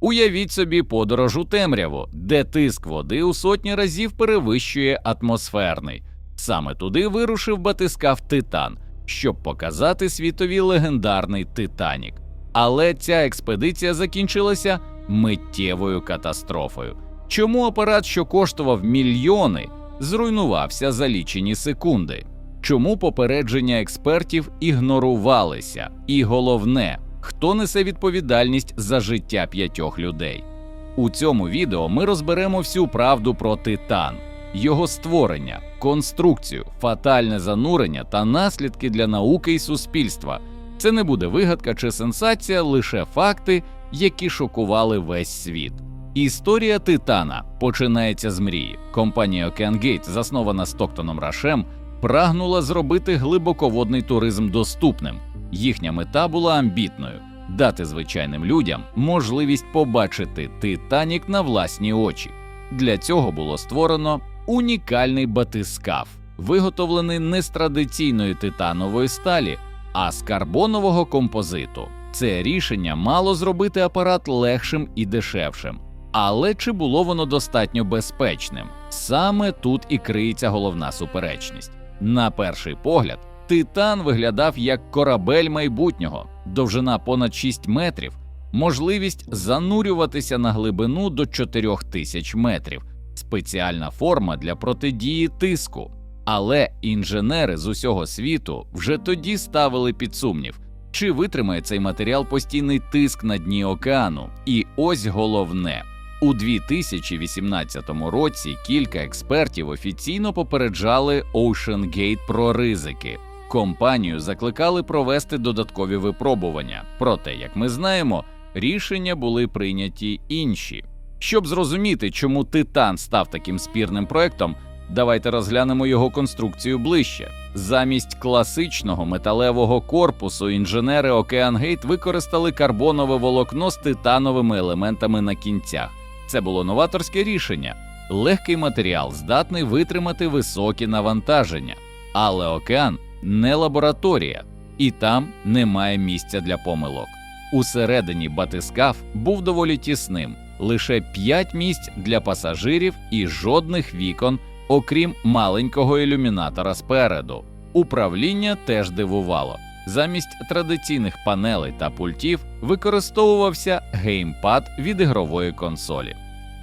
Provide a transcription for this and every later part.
Уявіть собі подорож у темряву, де тиск води у сотні разів перевищує атмосферний. Саме туди вирушив батискаф Титан, щоб показати світові легендарний Титанік. Але ця експедиція закінчилася миттєвою катастрофою. Чому апарат, що коштував мільйони, зруйнувався за лічені секунди? Чому попередження експертів ігнорувалися? І головне, хто несе відповідальність за життя п'ятьох людей? У цьому відео ми розберемо всю правду про Титан, його створення, конструкцію, фатальне занурення та наслідки для науки і суспільства. Це не буде вигадка чи сенсація, лише факти, які шокували весь світ. Історія Титана починається з мрії. Компанія OceanGate, заснована Стоктоном Рашем, прагнула зробити глибоководний туризм доступним. Їхня мета була амбітною дати звичайним людям можливість побачити Титанік на власні очі. Для цього було створено унікальний батискаф, виготовлений не з традиційної титанової сталі, а з карбонового композиту. Це рішення мало зробити апарат легшим і дешевшим. Але чи було воно достатньо безпечним? Саме тут і криється головна суперечність. На перший погляд, Титан виглядав як корабель майбутнього, довжина понад 6 метрів, можливість занурюватися на глибину до 4000 метрів, спеціальна форма для протидії тиску. Але інженери з усього світу вже тоді ставили під сумнів, чи витримає цей матеріал постійний тиск на дні океану. І ось головне. У 2018 році кілька експертів офіційно попереджали OceanGate про ризики. Компанію закликали провести додаткові випробування. Проте, як ми знаємо, рішення були прийняті інші. Щоб зрозуміти, чому Титан став таким спірним проектом, давайте розглянемо його конструкцію ближче. Замість класичного металевого корпусу інженери OceanGate використали карбонове волокно з титановими елементами на кінцях. Це було новаторське рішення. Легкий матеріал здатний витримати високі навантаження, але океан не лабораторія, і там немає місця для помилок. Усередині батискаф був доволі тісним, лише 5 місць для пасажирів і жодних вікон, окрім маленького ілюмінатора спереду. Управління теж дивувало. Замість традиційних панелей та пультів використовувався геймпад від ігрової консолі.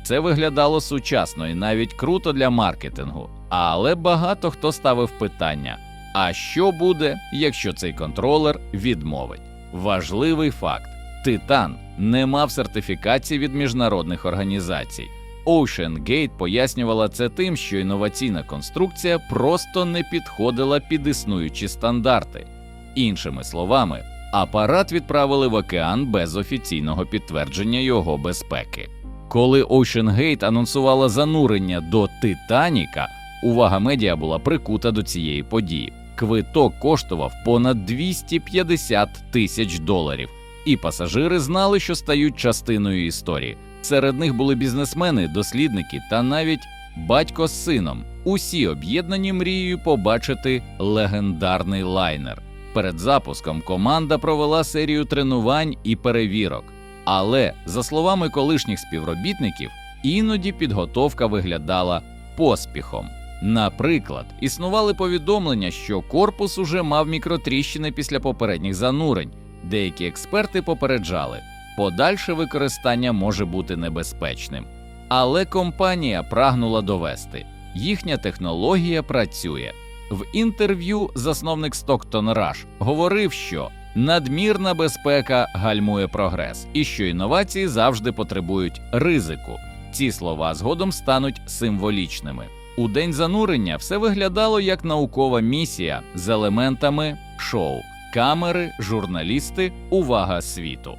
Це виглядало сучасно і навіть круто для маркетингу, але багато хто ставив питання: а що буде, якщо цей контролер відмовить? Важливий факт: Титан не мав сертифікації від міжнародних організацій. OceanGate пояснювала це тим, що інноваційна конструкція просто не підходила під існуючі стандарти. Іншими словами, апарат відправили в океан без офіційного підтвердження його безпеки. Коли OceanGate анонсувала занурення до Титаніка, увага медіа була прикута до цієї події. Квиток коштував понад 250 тисяч доларів, і пасажири знали, що стають частиною історії. Серед них були бізнесмени, дослідники та навіть батько з сином. Усі об'єднані мрією побачити легендарний лайнер. Перед запуском команда провела серію тренувань і перевірок. Але, за словами колишніх співробітників, іноді підготовка виглядала поспіхом. Наприклад, існували повідомлення, що корпус уже мав мікротріщини після попередніх занурень. Деякі експерти попереджали, подальше використання може бути небезпечним. Але компанія прагнула довести, їхня технологія працює. В інтерв'ю засновник Stockton Rush говорив, що надмірна безпека гальмує прогрес, і що інновації завжди потребують ризику. Ці слова згодом стануть символічними. У день занурення все виглядало як наукова місія з елементами шоу, камери, журналісти, увага світу.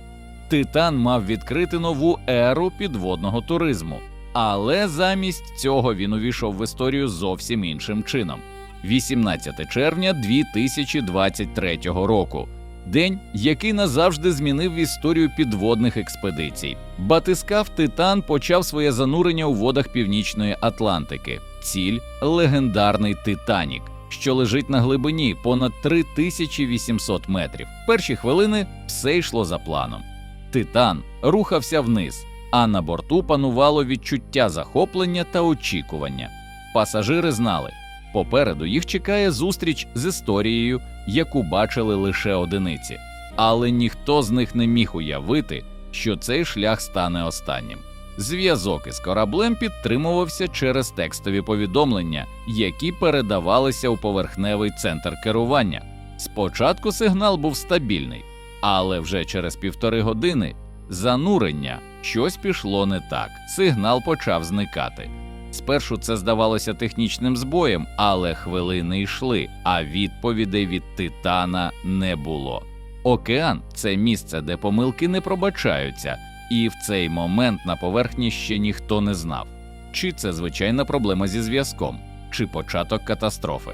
Титан мав відкрити нову еру підводного туризму, але замість цього він увійшов в історію зовсім іншим чином. 18 червня 2023 року. День, який назавжди змінив історію підводних експедицій. Батискаф Титан почав своє занурення у водах Північної Атлантики. Ціль легендарний Титанік, що лежить на глибині понад 3800 метрів. Перші хвилини все йшло за планом. Титан рухався вниз, а на борту панувало відчуття захоплення та очікування. Пасажири знали, попереду їх чекає зустріч з історією, яку бачили лише одиниці, але ніхто з них не міг уявити, що цей шлях стане останнім. Зв'язок із кораблем підтримувався через текстові повідомлення, які передавалися у поверхневий центр керування. Спочатку сигнал був стабільний, але вже через півтори години занурення щось пішло не так. Сигнал почав зникати. Спершу це здавалося технічним збоєм, але хвилини йшли, а відповідей від Титана не було. Океан це місце, де помилки не пробачаються, і в цей момент на поверхні ще ніхто не знав, чи це звичайна проблема зі зв'язком, чи початок катастрофи.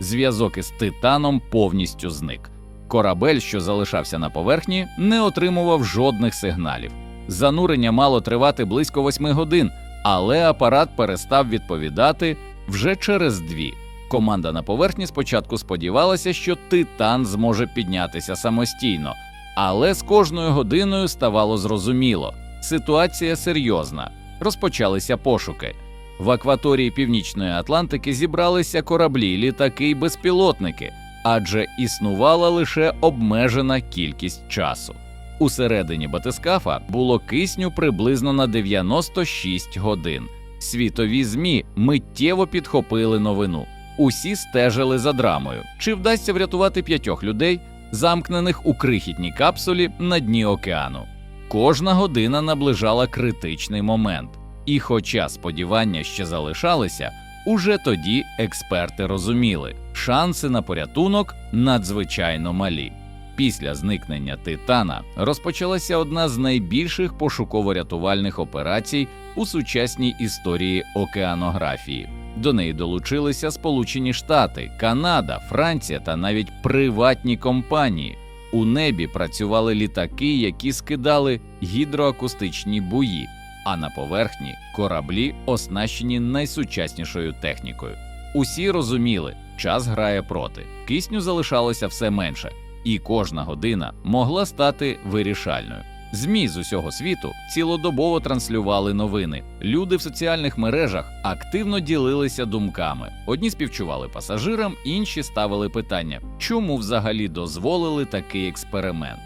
Зв'язок із Титаном повністю зник. Корабель, що залишався на поверхні, не отримував жодних сигналів. Занурення мало тривати близько восьми годин, але апарат перестав відповідати вже через дві. Команда на поверхні спочатку сподівалася, що Титан зможе піднятися самостійно, але з кожною годиною ставало зрозуміло ситуація серйозна. Розпочалися пошуки. В акваторії Північної Атлантики зібралися кораблі, літаки й безпілотники, адже існувала лише обмежена кількість часу. Усередині батискафа було кисню приблизно на 96 годин. Світові ЗМІ миттєво підхопили новину. Усі стежили за драмою, чи вдасться врятувати п'ятьох людей, замкнених у крихітній капсулі на дні океану. Кожна година наближала критичний момент, і, хоча сподівання ще залишалися, уже тоді експерти розуміли, шанси на порятунок надзвичайно малі. Після зникнення Титана розпочалася одна з найбільших пошуково-рятувальних операцій у сучасній історії океанографії. До неї долучилися Сполучені Штати, Канада, Франція та навіть приватні компанії. У небі працювали літаки, які скидали гідроакустичні буї, а на поверхні кораблі, оснащені найсучаснішою технікою. Усі розуміли, час грає проти, кисню залишалося все менше, і кожна година могла стати вирішальною. ЗМІ з усього світу цілодобово транслювали новини. Люди в соціальних мережах активно ділилися думками. Одні співчували пасажирам, інші ставили питання, чому взагалі дозволили такий експеримент.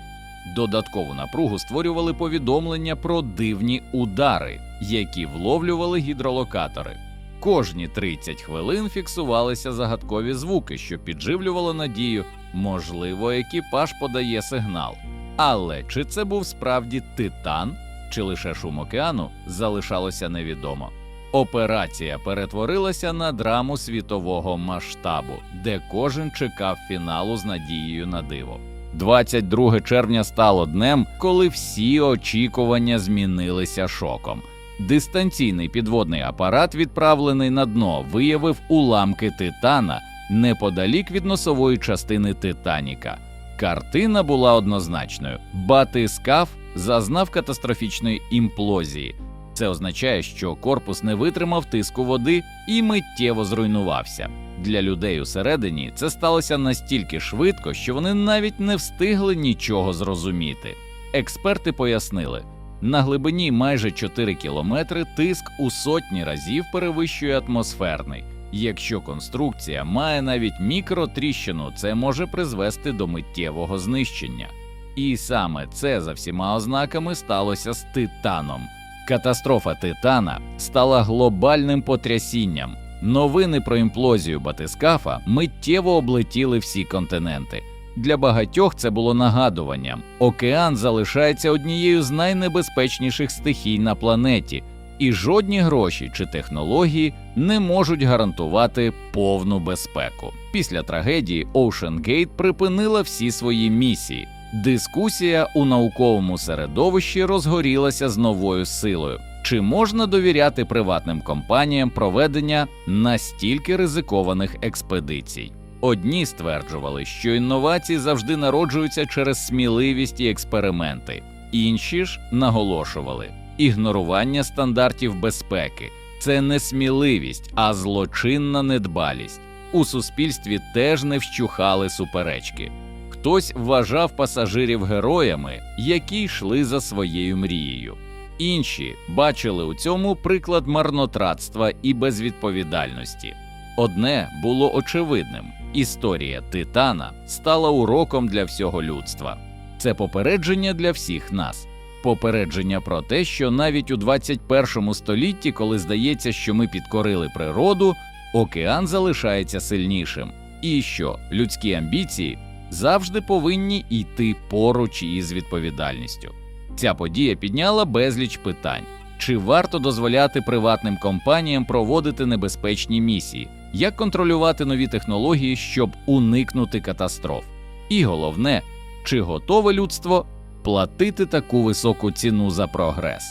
Додаткову напругу створювали повідомлення про дивні удари, які вловлювали гідролокатори. Кожні 30 хвилин фіксувалися загадкові звуки, що підживлювало надію, можливо, екіпаж подає сигнал. Але чи це був справді титан, чи лише шум океану, залишалося невідомо. Операція перетворилася на драму світового масштабу, де кожен чекав фіналу з надією на диво. 22 червня стало днем, коли всі очікування змінилися шоком. Дистанційний підводний апарат, відправлений на дно, виявив уламки титана неподалік від носової частини Титаніка. Картина була однозначною: батискаф зазнав катастрофічної імплозії. Це означає, що корпус не витримав тиску води і миттєво зруйнувався. Для людей усередині це сталося настільки швидко, що вони навіть не встигли нічого зрозуміти. Експерти пояснили, на глибині майже 4 кілометри тиск у сотні разів перевищує атмосферний. Якщо конструкція має навіть мікротріщину, це може призвести до миттєвого знищення. І саме це за всіма ознаками сталося з Титаном. Катастрофа Титана стала глобальним потрясінням. Новини про імплозію батискафа миттєво облетіли всі континенти. Для багатьох це було нагадуванням: океан залишається однією з найнебезпечніших стихій на планеті, і жодні гроші чи технології не можуть гарантувати повну безпеку. Після трагедії Ocean Gate припинила всі свої місії. Дискусія у науковому середовищі розгорілася з новою силою. Чи можна довіряти приватним компаніям проведення настільки ризикованих експедицій? Одні стверджували, що інновації завжди народжуються через сміливість і експерименти, інші ж наголошували, ігнорування стандартів безпеки це не сміливість, а злочинна недбалість. У суспільстві теж не вщухали суперечки. Хтось вважав пасажирів героями, які йшли за своєю мрією. Інші бачили у цьому приклад марнотратства і безвідповідальності. Одне було очевидним: історія Титана стала уроком для всього людства. Це попередження для всіх нас. Попередження про те, що навіть у 21 столітті, коли здається, що ми підкорили природу, океан залишається сильнішим, і що людські амбіції завжди повинні йти поруч із відповідальністю. Ця подія підняла безліч питань: чи варто дозволяти приватним компаніям проводити небезпечні місії, як контролювати нові технології, щоб уникнути катастроф? І головне, чи готове людство платити таку високу ціну за прогрес?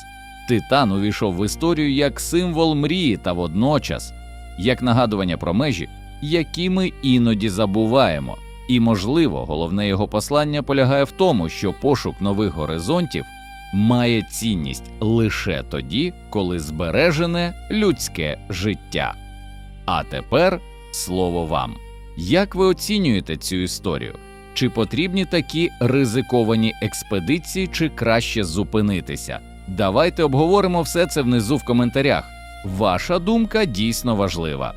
Титан увійшов в історію як символ мрії та водночас як нагадування про межі, які ми іноді забуваємо. І, можливо, головне його послання полягає в тому, що пошук нових горизонтів має цінність лише тоді, коли збережене людське життя. А тепер слово вам. Як ви оцінюєте цю історію? Чи потрібні такі ризиковані експедиції, чи краще зупинитися? Давайте обговоримо все це внизу в коментарях. Ваша думка дійсно важлива.